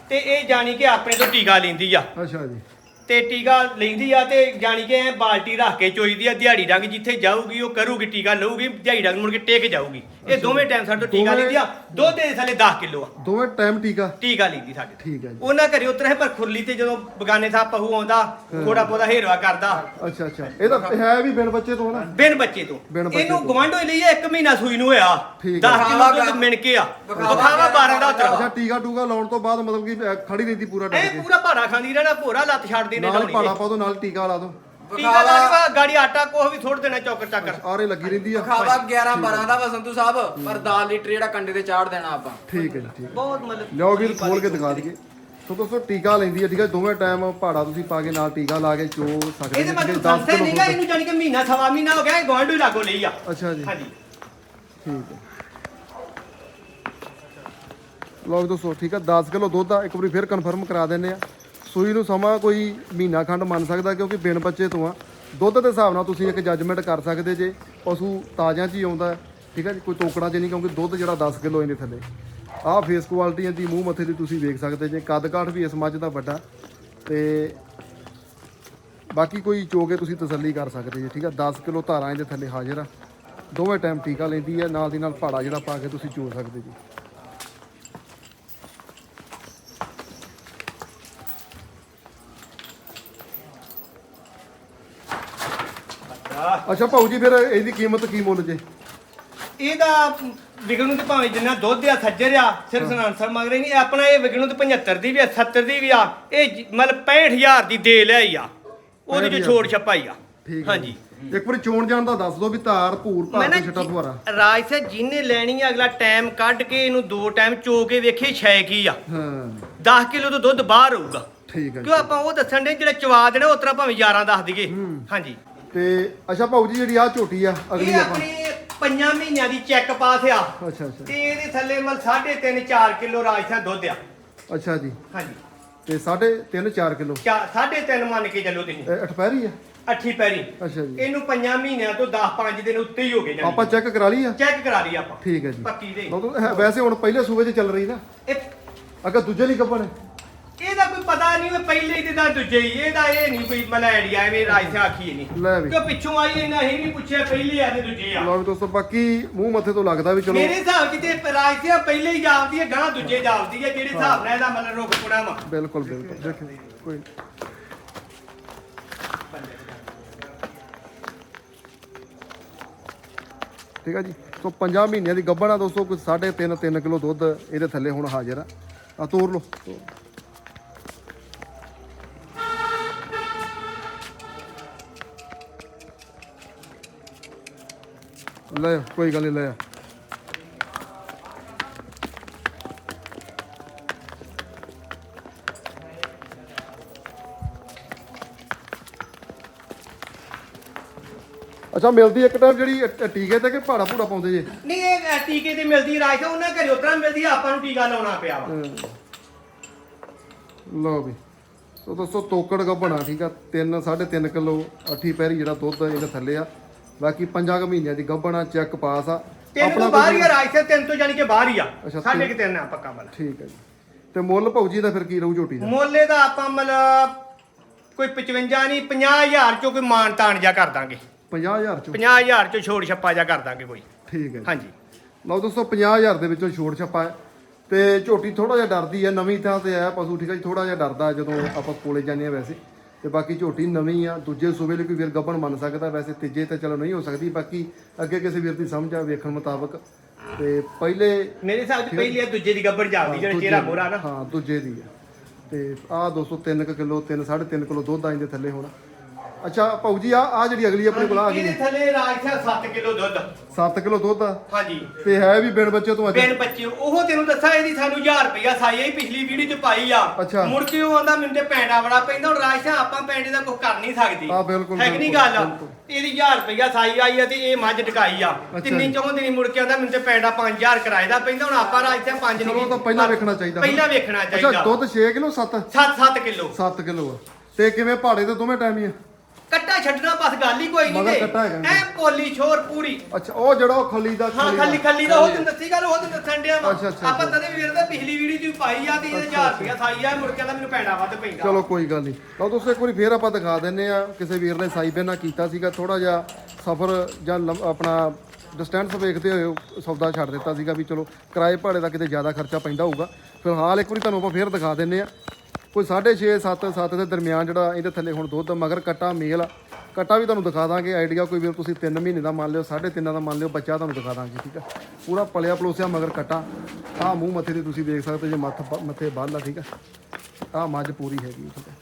ਤੇ ਇਹ ਜਾਣੀ ਕਿ ਆਪਣੇ ਤੋਂ ਟੀਕਾ ਲੈਂਦੀ ਆ। ਅੱਛਾ ਜੀ। ਤੇ ਟੀਕਾ ਲੈਂਦੀ ਆ ਤੇ ਜਾਣੀ ਕਿ ਐ ਬਾਲਟੀ ਰੱਖ ਕੇ ਚੋਈਦੀ ਆ ਦਿਹਾੜੀ ਡੰਗ ਜਿੱਥੇ ਜਾਊਗੀ ਉਹ ਕਰੂਗੀ ਟੀਕਾ ਲਊਗੀ ਦਿਹਾੜੀ ਡੰਗ ਮੁੜ ਕੇ ਟੇਕ ਜਾਊਗੀ। ਇਹ ਦੋਵੇਂ ਟਾਈਮ ਸਾਡੇ ਤੋਂ ਟੀਕਾ ਲੈਂਦੀ ਆ ਦੁੱਧ ਦੇ ਥੱਲੇ 10 ਕਿਲੋ ਆ। ਦੋਵੇਂ ਟਾਈਮ ਆ ਟੀਕਾ ਲੈਂਦੀ ਸਾਡੇ ਤੋਂ। ਠੀਕ ਆ ਜੀ। ਉਹਨਾਂ ਘਰੇ ਉਤਰੇ ਪਰ ਖੁਰਲੀ ਤੇ ਜਦੋਂ ਬਗਾਨੇ ਸਾਹਿਬ ਪਹੂ ਆਉਂਦਾ ਥੋੜਾ ਬਹੁਤਾ ਹੇਰਵਾ ਕਰਦਾ। ਅੱਛਾ ਅੱਛਾ। ਇਹ ਤਾਂ ਹੈ ਵੀ ਬਿਨ ਬੱਚੇ ਤੋਂ ਹਨਾ ਬਿਨ ਬੱਚੇ ਤੋਂ। ਬਿਨ ਬੱਚੇ ਇਹਨੂੰ ਤੋਂ। ਗਵਾਂਢੋ ਲਈ ਇੱਕ ਮਹੀਨਾ ਸੂਈ ਨੂੰ ਹੋਇਆ। ਠੀਕ ਆ। 10 ਕਿਲੋ ਦੁੱਧ ਮਿਣ ਕੇ ਆ। ਵਿਖਾਵਾ 12 ਦਾ ਉਤਰਾ। ਅੱਛਾ ਟੀਕਾ ਟੂਗਾ ਲਾਉਣ ਤੋਂ ਬਾਅਦ ਮਤਲਬ ਕਿ ਖੜੀ ਰਹਿੰਦੀ ਪੂਰਾ ਡਟ ਕੇ। ਪੂਰਾ ਭਾਰਾ ਖਾਂਦੀ ਰਹਿਣਾ ਭੋਰਾ ਲੱਤ ਛੱਡਦੀ ਨੇ ਨਾਲ ਪਾੜਾ ਪਾ ਦੋ ਨਾਲ ਟੀਕਾ ਲਾ ਦੋ। ਟੀਕਾ ਲਾ ਕੇ ਬਾਅਦ ਗਾੜੀ ਆਟਾ ਕੋਹ ਵੀ ਥੋੜ ਦੇਣਾ ਚੌਕਰ ਚੱਕਰ ਆਰੇ ਲੱਗੀ ਰਹਿੰਦੀ ਆ। ਖਾਵਾ 11 12 ਦਾ ਵਾ ਸੰਧੂ ਸਾਹਿਬ ਪਰ 10 ਲੀਟਰ ਜਿਹੜਾ ਕੰਡੇ ਤੇ ਚਾੜ ਦੇਣਾ ਆਪਾਂ। ਠੀਕ ਹੈ ਜੀ ਠੀਕ। ਬਹੁਤ ਮਤਲਬ ਲਿਓ ਵੀਰ ਖੋਲ ਕੇ ਦਿਖਾ ਦਈਏ। ਸੋ ਦੋਸਤੋ ਟੀਕਾ ਲੈਂਦੀ ਹੈ ਠੀਕ ਹੈ ਦੋਵੇਂ ਟਾਈਮ ਪਹਾੜਾ ਤੁਸੀਂ ਪਾ ਕੇ ਨਾਲ ਟੀਕਾ ਲਾ ਕੇ ਚੋ ਸਕਦੇ ਇਹਦੇ ਜੀ, ਮਤਲਬ 10 ਦੱਸਿਆ ਕਿਲੋ ਨਹੀਂਗਾ। ਇਹਨੂੰ ਜਾਨੀ ਕਿ ਮਹੀਨਾ ਸਵਾ ਮਹੀਨਾ ਹੋ ਗਿਆ ਇਹ ਗਵਾਂਢੂ ਲਾਗੋ ਲਈ ਆ। ਅੱਛਾ ਜੀ। ਹਾਂਜੀ। ਠੀਕ ਹੈ। ਲਓ ਵੀ ਦੋਸਤੋ ਠੀਕ ਹੈ 10 ਕਿਲੋ ਦੁੱਧ ਆ ਇੱਕ ਵਾਰੀ ਫਿਰ ਕਨਫਰਮ ਕਰਾ ਦਿੰਨੇ ਆ। ਸੂਈ ਨੂੰ ਸਮਾਂ ਕੋਈ ਮਹੀਨਾ ਖੰਡ ਮੰਨ ਸਕਦਾ ਕਿਉਂਕਿ ਬਿਨ ਬੱਚੇ ਤੋਂ ਆ। ਦੁੱਧ ਦੇ ਹਿਸਾਬ ਨਾਲ ਤੁਸੀਂ ਇੱਕ ਜੱਜਮੈਂਟ ਕਰ ਸਕਦੇ ਜੇ ਪਸ਼ੂ ਤਾਜ਼ਿਆਂ 'ਚ ਹੀ ਆਉਂਦਾ ਠੀਕ ਹੈ ਜੀ? ਕੋਈ ਟੋਕੜਾ 'ਚ ਨਹੀਂ ਕਿਉਂਕਿ ਦੁੱਧ ਜਿਹੜਾ 10 ਕਿਲੋ ਇਹਦੇ ਥੱਲੇ। ਆਹ ਫੇਸ ਕੁਆਲਿਟੀ ਇਹਦੀ ਮੂੰਹ ਮੱਥੇ ਦੀ ਤੁਸੀਂ ਵੇਖ ਸਕਦੇ ਜੇ। ਕੱਦ ਕਾਠ ਵੀ ਇਸ ਮੱਝ ਦਾ ਵੱਡਾ। ਤੇ ਬਾਕੀ ਕੋਈ ਚੋਗੇ ਤੁਸੀਂ ਤਸੱਲੀ ਕਰ ਸਕਦੇ ਜੀ, ਠੀਕ ਆ 10 ਕਿਲੋ ਧਾਰਾਂ ਇਹਦੇ ਥੱਲੇ ਹਾਜ਼ਰ ਆ। ਦੋਵੇਂ ਟਾਈਮ ਟੀਕਾ ਲੈਂਦੀ ਹੈ, ਨਾਲ ਦੀ ਨਾਲ ਪਹਾੜਾ ਜਿਹੜਾ ਪਾ ਕੇ ਤੁਸੀਂ ਚੋ ਸਕਦੇ ਜੀ। ਅੱਛਾ ਭਾਊ ਜੀ ਫਿਰ ਇਹਦੀ ਕੀਮਤ ਕੀ ਮੁੱਲ ਜੇ? ਇਹਦਾ ਵਿਗਣ ਨੂੰ ਤੇ ਭਾਵੇਂ ਜਿੰਨਾ ਦੁੱਧ ਆ ਸੱਜਰ ਆ ਸਿਰ ਸਨਾਂਸਰ ਮੰਗ ਰਹੀ ਨਹੀਂ ਆਪਣਾ ਇਹ ਵਿਗਣ ਨੂੰ ਤੇ 75 ਦੀ ਵੀ ਆ 70 ਦੀ ਵੀ ਆ ਇਹ ਜ- ਮਤਲਬ 65000 ਦੀ ਦੇ ਲਿਆਈ ਆ। ਉਹਦੇ ਚ 65,000 ਛੋੜ ਛਪਾਈ ਆ। ਠੀਕ ਹੈ ਹਾਂਜੀ। ਇੱਕ ਵਾਰੀ ਚੋਣ ਜਾਣ ਦਾ ਦੱਸ ਦਿਓ ਵੀ ਧਾਰ ਭੂਰ ਭਾਰ ਤੇ ਛੱਟਾ ਫੁਆਰਾ ਰਾਜ ਸਾਹਿਬ ਜਿਹਨੇ ਲੈਣੀ ਆ ਅਗਲਾ ਟਾਈਮ ਕੱਢ ਕੇ ਇਹਨੂੰ ਦੋ ਟਾਈਮ ਚੋ ਕੇ ਵੇਖੇ ਛੈ ਕੀ ਆ। ਹਾਂ। 10 ਕਿਲੋ ਤੋਂ ਦੁੱਧ ਬਾਹਰ ਹੋਊਗਾ। ਠੀਕ ਹੈ ਜੀ। ਕਿਉਂ ਆਪਾਂ ਉਹ ਦੱਸਣ ਦੇ ਜਿਹੜਾ ਚਵਾ ਦੇਣਾ ਉਤਰਾ ਭਾਵੇਂ 11 ਦੱਸ ਦਈਏ। ਹਾਂਜੀ। ਤੇ ਅੱਛਾ ਭਾਊ ਜੀ ਜਿਹੜੀ ਆ ਝੋਟੀ ਆ ਅਗਲੀ ਇਹ ਆਪਾਂ ਆਪਣੀ ਪੰਜਾਂ ਮਹੀਨਿਆਂ ਦੀ ਚੈੱਕ ਪਾਸ ਆ। ਅੱਛਾ ਅੱਛਾ। ਤੇ ਇਹਦੇ ਥੱਲੇ ਮਲ 3.5 4 ਕਿਲੋ ਰਾਜਸਥਾਨ ਦੁੱਧ ਆ। ਅੱਛਾ ਜੀ। ਹਾਂਜੀ। ਤੇ 3.5 4 ਕਿਲੋ? 3.5 ਮੰਨ ਕੇ ਚੱਲੋ ਤੁਸੀਂ। ਅਠਪੈਰੀ ਆ? ਅੱਠੀ ਪੈਰੀ। ਅੱਛਾ ਜੀ। ਇਹਨੂੰ ਪੰਜਾਂ ਮਹੀਨਿਆਂ ਤੋਂ 10 5 ਦਿਨ ਉੱਤੇ ਹੀ ਹੋ ਗਏ ਆਪਾਂ ਚੈੱਕ ਕਰਾ ਲਈ ਆ? ਚੈੱਕ ਕਰਾ ਲਈ ਆਪਾਂ। ਠੀਕ ਹੈ ਜੀ। ਪੱਕੀ ਦੇ। ਮਤਲਬ ਵੈਸੇ ਹੁਣ ਪਹਿਲੇ ਸੂਬੇ 'ਚ ਚੱਲ ਰਹੀ ਨਾ। ਇਹ ਅਗਰ ਦੂਜੇ ਕੱਪਣ ਇਹਦਾ ਕੋਈ ਪਤਾ ਨਹੀਂ ਉਹ ਪਹਿਲੇ ਤੇ ਦਾ ਦੂਜੇ ਹੀ ਇਹਦਾ ਇਹ ਨਹੀਂ ਕੋਈ ਮਲੈੜੀਆ ਐਵੇਂ ਰਾਜ ਆਖੀ ਨਹੀਂ। ਲੈ ਵੀ। ਕਿਉਂ ਪਿੱਛੋਂ ਆਈ ਇਹਨਾਂ ਹੀ ਨਹੀਂ ਪੁੱਛਿਆ ਪਹਿਲੇ ਆ ਤੇ ਦੂਜੇ ਆ। ਲਓ ਵੀ ਦੋਸਤੋ ਬਾਕੀ ਮੂੰਹ ਮੱਥੇ ਤੋਂ ਲੱਗਦਾ ਵੀ ਚਲੋ। ਮੇਰੇ ਹਿਸਾਬ ਚ ਤੇ ਰਾਜ ਸੇ ਪਹਿਲੇ ਹੀ ਜਾਪਦੀ ਹੈ ਗਾਂ ਦੂਜੇ ਜਾਪਦੀ ਹੈ ਜਿਹੜੇ ਹਿਸਾਬ ਨਾਲ ਇਹਦਾ ਮਤਲਬ ਰੁਕ ਪੁਣਾ ਵਾ। ਬਿਲਕੁਲ ਬਿਲਕੁਲ ਦੇਖੋ ਕੋਈ ਠੀਕ ਆ ਜੀ? ਸੋ 5 ਮਹੀਨਿਆਂ ਦੀ ਗੱਭਣ ਆ ਦੋਸਤੋ ਕੋਈ 3.5 3 ਕਿਲੋ ਦੁੱਧ ਇਹਦੇ ਥੱਲੇ ਹੁਣ ਹਾਜ਼ਰ ਆ। ਆ ਤੋਰ ਲਓ। ਤੋਰ। ਲੈ ਆ, ਕੋਈ ਗੱਲ ਨਹੀਂ ਲੈ ਆ। ਅੱਛਾ ਮਿਲਦੀ ਇੱਕ ਟਾਈਮ ਜਿਹੜੀ ਟੀਕੇ ਤੇ ਕਿ ਭਾੜਾ ਭੂੜਾ ਪਾਉਂਦੇ ਜੇ? ਨਹੀਂ ਇਹ ਟੀਕੇ ਤੇ ਮਿਲਦੀ ਰਾਜ ਸਾਹਿਬ ਉਹਨਾਂ ਘਰੇ ਉਤਰਾ ਮਿਲਦੀ ਆ, ਆਪਾਂ ਨੂੰ ਟੀਕਾ ਲਾਉਣਾ ਪਿਆ ਵਾ। ਲਓ ਵੀ ਸੋ ਦੋਸਤੋ ਤੋਕੜ ਗੱਭਣਾ ਠੀਕ ਆ? 3 3.5 ਕਿਲੋ ਅੱਠੀ ਪੈਰੀ ਜਿਹੜਾ ਦੁੱਧ ਇਹਦੇ ਥੱਲੇ ਆ। ਬਾਕੀ 5 ਮਹੀਨਿਆਂ ਦੀ ਗੱਭਣਾ ਚੈੱਕ ਪਾਸ ਆ। ਤਿੰਨ ਤੋਂ ਬਾਹਰ ਹੀ ਆ ਰਾਜ ਸਾਹਿਬ ਤਿੰਨ ਤੋਂ ਜਾਣੀ ਕਿ ਬਾਹਰ ਹੀ ਆ। ਅੱਛਾ, ਕਿ ਤਿੰਨ ਆ ਪੱਕਾ ਮਲ ਠੀਕ ਹੈ ਜੀ। ਤੇ ਮੁੱਲ ਭੌਜੀ ਦਾ ਫਿਰ ਕੀ ਰਹੂ ਝੋਟੀ ਦਾ? ਮੋਲੇ ਦਾ ਆਪਾਂ ਮਤਲਬ ਕੋਈ 55 ਨਹੀਂ 50000 ਚੋਂ ਕੋਈ ਮਾਨ ਤਾਨ ਜਾ ਕਰ ਦਾਂਗੇ। 50000 ਚੋਂ? 50000 ਚੋਂ ਛੋੜ ਛੱਪਾ ਜਾ ਕਰ ਦਾਂਗੇ ਕੋਈ। ਠੀਕ ਹੈ ਜੀ। ਹਾਂਜੀ। ਲਓ ਦੋਸਤੋ 50000 ਦੇ ਵਿੱਚੋਂ ਛੋੜ ਛੱਪਾ ਹੈ। ਤੇ ਝੋਟੀ ਥੋੜਾ ਜਿਹਾ ਡਰਦੀ ਹੈ ਨਵੀਂ ਥਾਂ ਤੇ ਆਇਆ ਪਸ਼ੂ ਠੀਕ ਹੈ ਜੀ ਥੋੜਾ ਜਿਹਾ ਡਰਦਾ ਜਦੋਂ ਆਪਾਂ ਕੋਲੇ ਜਾਂਦੇ ਆ ਵੈਸੇ। ਤੇ ਬਾਕੀ ਝੋਟੀ ਨਵੀਂ ਆ ਦੂਜੇ ਸੂਬੇ ਲਈ ਕੋਈ ਵੀਰ ਗੱਭਣ ਮੰਨ ਸਕਦਾ ਵੈਸੇ ਤੀਜੇ ਤੇ ਚਲੋ ਨਹੀਂ ਹੋ ਸਕਦੀ ਬਾਕੀ ਅੱਗੇ ਕਿਸੇ ਵੀਰ ਦੀ ਸਮਝ ਆ ਵੇਖਣ ਮੁਤਾਬਕ। ਤੇ ਪਹਿਲੇ ਮੇਰੇ ਹਿਸਾਬ ਚ ਪਹਿਲੀ ਆ ਦੂਜੇ ਦੀ ਗੱਬੜ ਜਾਂਦੀ ਜਿਹੜਾ ਚਿਹਰਾ ਮੋਰਾ ਨਾ। ਹਾਂ ਦੂਜੇ ਦੀ ਆ। ਤੇ ਆਹ 203 ਕਿਲੋ 3 3.5 ਕਿਲੋ ਦੁੱਧ ਆ ਇਹਦੇ ਥੱਲੇ ਹੁਣ। ਅੱਛਾ ਭਾਊ ਜੀ ਆ ਆ ਜਿਹੜੀ ਅਗਲੀ ਆਪਣੇ ਕੋਲ ਆ ਗਈ। ਇਹਦੇ ਥੱਲੇ ਰਾਜ ਸਾਹਿਬ 7 ਕਿਲੋ ਦੁੱਧ। 7 ਕਿਲੋ ਦੁੱਧ ਆ? ਹਾਂਜੀ। ਤੇ ਹੈ ਵੀ ਬਿਨ ਬੱਚੇ ਤੋਂ ਅੱਜ। ਬਿਨ ਬੱਚੇ ਉਹ ਤੈਨੂੰ ਦੱਸਾਂ ਇਹਦੀ ਸਾਨੂੰ 1000 ਰੁਪਇਆ ਸਾਈ ਆਈ ਪਿਛਲੀ ਵੀਡੀਓ ਚ ਪਾਈ ਆ। ਅੱਛਾ। ਮੁੜ ਕੇ ਉਹ ਆਂਦਾ ਮੈਨੂੰ ਤੇ ਪੈਂਡਾ ਬੜਾ ਪੈਂਦਾ ਹੁਣ ਰਾਜ ਸਾਹਿਬ ਆਪਾਂ ਪੈਂਡੇ ਦਾ ਕੁਝ ਕਰ ਨਹੀਂ ਸਕਦੀ। ਹਾਂ, ਬਿਲਕੁਲ, ਹੈ ਕਿ ਨਹੀਂ ਗੱਲ। ਇਹਦੀ 1000 ਰੁਪਇਆ ਸਾਈ ਆਈ ਆ ਤੇ ਇਹ ਮੱਝ ਟਕਾਈ ਆ। ਅੱਛਾ ਤਿੰਨੀ। ਚੌਂ ਦਿਨੀ ਮੁੜ ਕੇ ਆਂਦਾ ਮੈਨੂੰ ਤੇ ਪੈਂਡਾ 5000 ਕਿਰਾਏ ਦਾ ਪੈਂਦਾ ਹੁਣ ਆਪਾਂ ਰਾਜ ਸਾਹਿਬ 5 ਚਲੋ ਉਹ ਤਾਂ ਪਹਿਲਾਂ ਵੇਖਣਾ ਚਾਹੀਦਾ ਪਹਿਲਾਂ ਵੇਖਣਾ ਅੱਛਾ ਚਾਹੀਦਾ। ਦੁੱਧ 6 ਕਿਲੋ 7 7-7 ਕਿਲੋ। 7 ਕਿਲੋ ਆ। ਤੇ ਕਿਵੇਂ ਪਹਾੜੇ ਤੇ ਦੋਵੇਂ ਟਾਈਮ ਹੀ ਆ? ਕੱਟਾ ਛੱਡਣਾ ਬਸ ਗੱਲ ਹੀ ਕੋਈ ਮਗਰ ਨਹੀਂ ਹੈਗਾ ਐ ਪੋਲੀ ਛੋਰ ਪੂਰੀ। ਅੱਛਾ ਉਹ ਜਿਹੜਾ ਉਹ ਖਲੀ ਦਾ ਹਾਂ ਖੱਲੀ ਖੱਲੀ ਦਾ। ਉਹ ਤੈਨੂੰ ਦੱਸੀ ਗੱਲ ਉਹ ਤੈਨੂੰ ਦੱਸਣ ਡਿਆ ਵਾ। ਅੱਛਾ, ਅੱਛਾ, ਆਪਾਂ ਅੱਛਾ। ਤਦੇ ਵੀਰ ਦਾ ਪਿਛਲੀ ਵੀਡੀਓ ਚ ਪਾਈ ਆ ਤੇ ਇਹਦੇ 1000 ਰੁਪਇਆ ਸਾਈ ਆ ਮੁੜ ਕੇ ਮੈਨੂੰ ਪੈਂਡਾ ਵੱਧ ਪੈਂਦਾ। ਚਲੋ ਕੋਈ ਗੱਲ ਨਹੀਂ। ਲਓ ਦੋਸਤੋ ਇੱਕ ਵਾਰੀ ਫੇਰ ਆਪਾਂ ਦਿਖਾ ਦਿੰਨੇ ਆ ਕਿਸੇ ਵੀਰ ਨੇ ਸਾਈਬੇ ਨਾਲ ਕੀਤਾ ਸੀਗਾ ਥੋੜਾ ਜਿਹਾ ਸਫ਼ਰ ਜਾਂ ਲੰਮ- ਆਪਣਾ ਡਿਸਟੈਂਸ ਵੇਖਦੇ ਹੋਏ ਉਹ ਸੌਦਾ ਛੱਡ ਦਿੱਤਾ ਸੀਗਾ ਵੀ ਚਲੋ ਕਿਰਾਏ ਭਾੜੇ ਦਾ ਕਿਤੇ ਜ਼ਿਆਦਾ ਖਰਚਾ ਪੈਂਦਾ ਹੋਊਗਾ। ਫਿਲਹਾਲ ਇੱਕ ਵਾਰੀ ਤੁਹਾਨੂੰ ਆਪਾਂ ਫੇਰ ਦਿਖਾ ਦਿੰਨੇ ਆ ਕੋਈ 6.5 7 7 ਦੇ ਦਰਮਿਆਨ ਜਿਹੜਾ ਇਹਦੇ ਥੱਲੇ ਹੁਣ ਦੁੱਧ, ਮਗਰ ਕੱਟਾ, ਮੇਲ। ਆ ਕੱਟਾ ਵੀ ਤੁਹਾਨੂੰ ਦਿਖਾ ਦਾਂਗੇ, ਆਈਡੀਆ ਕੋਈ ਵੀ ਤੁਸੀਂ 3 ਮਹੀਨੇ ਦਾ ਮੰਨ ਲਿਓ 3.5 ਦਾ ਮੰਨ ਲਿਓ, ਬੱਚਾ ਤੁਹਾਨੂੰ ਦਿਖਾ ਦਾਂਗੇ, ਠੀਕ ਆ? ਪੂਰਾ ਪਲਿਆ ਪਲੋਸਿਆ, ਮਗਰ ਕੱਟਾ। ਆਹ ਮੂੰਹ ਮੱਥੇ ਤੇ ਤੁਸੀਂ ਦੇਖ ਸਕਦੇ ਜੇ ਮੱਥ ਮੱਥੇ ਬੱਲ ਆ ਠੀਕ ਆ? ਆਹ ਮੱਝ ਪੂਰੀ ਹੈਗੀ, ਠੀਕ ਆ?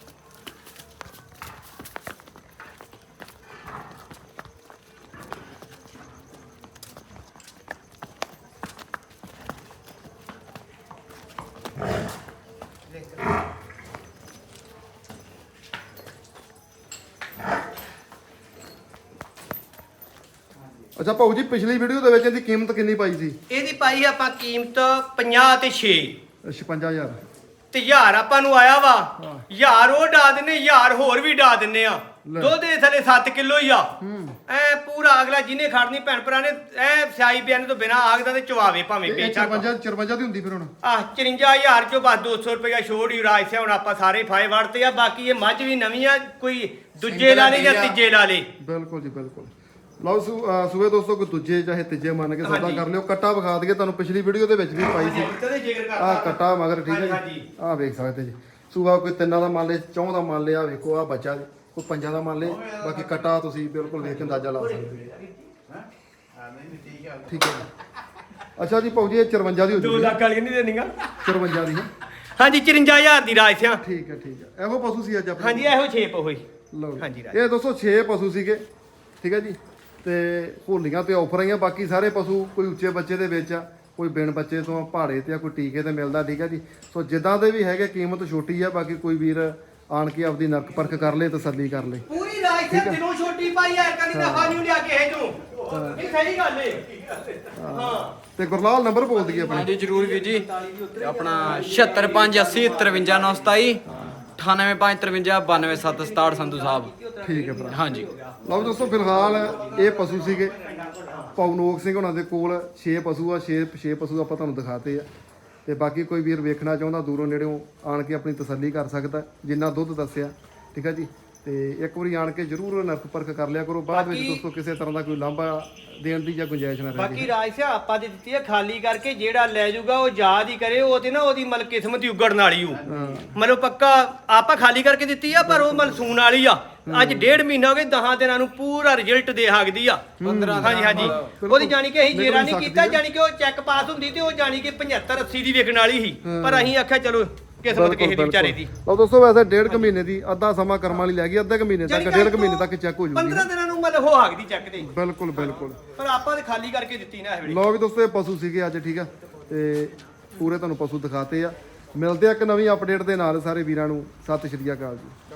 ਅੱਛਾ ਭਾਊ ਜੀ ਪਿਛਲੀ ਵੀਡੀਓ ਦੇ ਵਿੱਚ ਇਹਦੀ ਕੀਮਤ ਕਿੰਨੀ ਪਾਈ ਸੀ? ਇਹਦੀ ਪਾਈ ਆਪਾਂ ਕੀਮਤ 50 ਤੇ 6 56000 ਤੇ ਹਜ਼ਾਰ ਆਪਾਂ ਨੂੰ ਆਇਆ ਵਾ। ਹਜ਼ਾਰ ਉਹ ਡਾ ਦਿੰਨੇ ਹਜ਼ਾਰ ਹੋਰ ਵੀ ਡਾ ਦਿੰਨੇ ਆ। ਦੁੱਧ ਦੇ ਥੱਲੇ 7 ਕਿਲੋ ਹੀ ਆ। ਐ ਪੂਰਾ ਅਗਲਾ ਜਿਹਨੇ ਖੜਨੀ ਭੈਣ ਭਰਾ ਨੇ ਐ ਸਿਆਈ ਬਿਆਨ ਤੋਂ ਬਿਨਾ ਆਗਦਾ ਤੇ ਚਵਾਵੇ ਭਾਵੇਂ ਬੇਚਾ 54 54 ਦੀ ਹੁੰਦੀ ਫਿਰ ਹੁਣ। ਆਹ 54000 ਚੋਂ ਬਸ 200 ਰੁਪਇਆ ਛੋੜ ਹੀ ਰਾਜ ਸੇ ਹੁਣ ਆਪਾਂ ਸਾਰੇ ਫਾਇ ਵੜਤੇ ਆ ਬਾਕੀ ਇਹ ਮੱਝ ਵੀ ਨਵੀਂ ਆ ਕੋਈ ਦੂਜੇ ਲਾ ਲੇ ਜਾਂ ਤੀਜੇ ਲਾ ਲੇ। ਬਿਲਕੁਲ ਜੀ ਬਿਲਕੁਲ। ਲਓ ਸੂ- ਅਹ ਸੂਏ ਦੋਸਤੋ ਕੋਈ ਦੂਜੇ ਚਾਹੇ ਤੀਜੇ ਮੰਨ ਕੇ ਸੌਦਾ। ਕਰ ਲਿਓ। ਕੱਟਾ ਵਿਖਾ ਦਈਏ ਤੁਹਾਨੂੰ ਪਿਛਲੀ ਵੀਡੀਓ ਦੇ ਵਿੱਚ ਵੀ ਪਾਈ ਸੀ। ਕਰਦਾ ਕੱਟਾ ਮਗਰ ਠੀਕ ਹੈ ਜੀ। ਆਹ ਵੇਖ ਸਕਦੇ ਜੀ। ਸੂਆ ਕੋਈ ਤਿੰਨਾਂ ਦਾ ਮੰਨ ਲੇ ਚੌਂ ਦਾ ਮੰਨ ਲਿਆ ਵੇਖੋ ਆਹ ਬੱਚਾ ਕੋਈ ਪੰਜਾਂ ਦਾ ਮੰਨ ਲੇ ਬਾਕੀ ਕੱਟਾ ਤੁਸੀਂ ਬਿਲਕੁਲ ਵੇਖ ਕੇ ਅੰਦਾਜ਼ਾ ਲਾ ਸਕਦੇ ਹੋ। ਠੀਕ ਹੈ। ਅੱਛਾ ਜੀ ਭਾਊ ਜੀ ਇਹ 54 ਦੀ ਹੋ 2 ਜੂਗੀ। ਲੱਖ ਵਾਲੀ ਨਹੀਂ ਦੇਣੀਆਂ? 54 ਦੀ ਹੈ। ਹਾਂਜੀ 54000 ਦੀ ਰਾਜ ਸਿਆ ਠੀਕ ਹੈ ਠੀਕ ਹੈ। ਇਹੋ ਪਸ਼ੂ ਸੀ ਅੱਜ ਆਪਣੇ। ਹਾਂਜੀ ਇਹੋ ਛੇਪ ਹੋਈ ਲਓ ਜੀ। ਹਾਂਜੀ। ਇਹ ਦੋਸਤੋ 6 ਪਸ਼ੂ ਸੀਗੇ। ਠੀਕ ਹੈ ਜੀ? ਤੇ ਹੋਲੀਆਂ ਤੇ ਆਫਰ ਆਈਆਂ ਬਾਕੀ ਸਾਰੇ ਪਸ਼ੂ ਕੋਈ ਉੱਚੇ ਬੱਚੇ ਦੇ ਵਿੱਚ ਆ ਕੋਈ ਬਿਨ ਬੱਚੇ ਤੋਂ ਪਹਾੜੇ ਤੇ ਆ ਕੋਈ ਟੀਕੇ ਤੇ ਮਿਲਦਾ ਠੀਕ ਹੈ ਜੀ। ਸੋ ਜਿੱਦਾਂ ਦੇ ਵੀ ਹੈਗੇ ਕੀਮਤ ਛੋਟੀ ਆ ਬਾਕੀ ਕੋਈ ਵੀਰ ਆਣ ਕੇ ਆਪਦੀ ਨਰਕ ਪਰਖ ਕਰ ਲੇ ਤਸੱਲੀ ਕਰ ਲੇ। ਪੂਰੀ ਰਾਜ ਸਿਆ ਦਿਲੋਂ ਛੋਟੀ ਪਾਈ ਐ ਕਦੀ ਨਫਾ ਨਹੀਂ ਲਿਆ ਕਿਸੇ ਤੋਂ ਇਹ ਸਹੀ ਗੱਲ ਏ। ਹਾਂ। ਤੇ ਗੁਰਲਾਲ ਨੰਬਰ ਬੋਲ ਦਈਏ ਆਪਣੇ। ਹਾਂਜੀ ਜਰੂਰ ਵੀਰ ਜੀ। ਤੇ ਆਪਣਾ 76580 53927 98553 ਸੰਧੂ ਸਾਹਿਬ। ਠੀਕ ਹੈ ਭਰਾ। ਹਾਂਜੀ। ਲਓ ਦੋਸਤੋ ਫਿਲਹਾਲ ਇਹ ਪਸ਼ੂ ਸੀਗੇ। ਪਵਨੋਕ ਸਿੰਘ ਉਹਨਾਂ ਦੇ ਕੋਲ 6 ਪਸ਼ੂ ਆ 6 6 ਪਸ਼ੂ ਆਪਾਂ ਤੁਹਾਨੂੰ ਦਿਖਾਤੇ ਆ। ਤੇ ਬਾਕੀ ਕੋਈ ਵੀਰ ਵੇਖਣਾ ਚਾਹੁੰਦਾ ਦੂਰੋਂ ਨੇੜਿਓਂ ਆਣ ਕੇ ਆਪਣੀ ਤਸੱਲੀ ਕਰ ਸਕਦਾ ਜਿੰਨਾ ਦੁੱਧ ਦੱਸਿਆ। ਠੀਕ ਆ ਜੀ? ਤੇ ਇੱਕ ਵਾਰੀ ਆਣ ਕੇ ਜਰੂਰ ਨਰਕ ਪਰਖ ਕਰ ਲਿਆ ਕਰੋ। ਬਾਅਦ ਵਿੱਚ ਦੋਸਤੋ ਕਿਸੇ ਤਰ੍ਹਾਂ ਦਾ ਕੋਈ ਲਾਂਭਾ ਦੇਣ ਦੀ ਜਾਂ ਗੁੰਜਾਇਸ਼ ਨਾ ਰਹੇ ਬਾਕੀ ਰਾਜ ਸਿਆ ਆਪਾਂ ਦੀ ਦਿੱਤੀ ਹੈ ਖਾਲੀ ਕਰਕੇ ਜਿਹੜਾ ਲੈ ਜਾਊਗਾ ਉਹ ਯਾਦ ਹੀ ਕਰੇ ਉਹ ਤੇ ਨਾ ਉਹਦੀ ਮਲ ਕਿਸਮਤ ਹੀ ਉਗੜਨ ਵਾਲੀ ਉਹ ਮਤਲਬ ਪੱਕਾ ਆਪਾਂ ਖਾਲੀ ਕਰਕੇ ਦਿੱਤੀ ਆ ਪਰ ਉਹ ਮਲਸੂਨ ਵਾਲੀ ਆ। ਅੱਜ ਡੇਢ ਮਹੀਨਾ ਹੋ ਗਿਆ 10 ਦਿਨਾਂ ਨੂੰ ਪੂਰਾ ਰਿਜ਼ਲਟ ਦੇ ਸਕਦੀ ਆ। 15 ਹਾਂਜੀ ਹਾਂਜੀ। ਉਹਦੀ ਜਾਣੀ ਕਿ ਅਸੀਂ ਜੇਰਾ ਨਹੀਂ ਕੀਤਾ। ਜਾਣੀ ਕਿ ਉਹ ਚੈੱਕ ਪਾਸ ਹੁੰਦੀ ਤੇ ਉਹ ਜਾਣੀ ਕਿ 75 80 ਦੀ ਵਿਕਣ ਵਾਲੀ ਸੀ। ਪਰ ਅਸੀਂ ਆਖਿਆ ਚਲੋ ਕਿਸਮਤ ਕਿਸੇ ਦੀ ਵਿਚਾਰੇ ਦੀ। ਲਓ ਦੋਸਤੋ ਵੈਸੇ ਡੇਢ ਕੁ ਮਹੀਨੇ ਦੀ ਅੱਧਾ ਸਮਾਂ ਕਰਮਾਂ ਵਾਲੀ ਲੈ ਗਈ ਅੱਧੇ ਕੁ ਮਹੀਨੇ ਤੱਕ ਡੇਢ ਕਿ ਮਹੀਨੇ ਤੱਕ ਚੈੱਕ ਹੋ ਜੂਗੀ। 15 ਦਿਨਾਂ ਨੂੰ ਮਤਲਬ ਹੋ ਹਾਕਦੀ ਚੈੱਕ ਤੇ। ਬਿਲਕੁਲ ਬਿਲਕੁਲ। ਪਰ ਆਪਾਂ ਤੇ ਖਾਲੀ ਕਰਕੇ ਦਿੱਤੀ ਨਾ ਇਹ ਵੇਲੇ। ਵੀ ਦੋਸਤੋ ਇਹ ਪਸ਼ੂ ਸੀਗੇ ਅੱਜ ਠੀਕ ਆ? ਤੇ ਪੂਰੇ ਤੁਹਾਨੂੰ ਪਸ਼ੂ ਦਿਖਾਤੇ ਆ। ਮਿਲਦੇ ਆ ਇੱਕ ਨਵੀਂ ਅਪਡੇਟ ਦੇ ਨਾਲ ਸਾਰੇ ਵੀਰਾਂ ਨੂੰ। ਸਤਿ ਸ਼੍ਰੀ ਅਕਾਲ ਜੀ।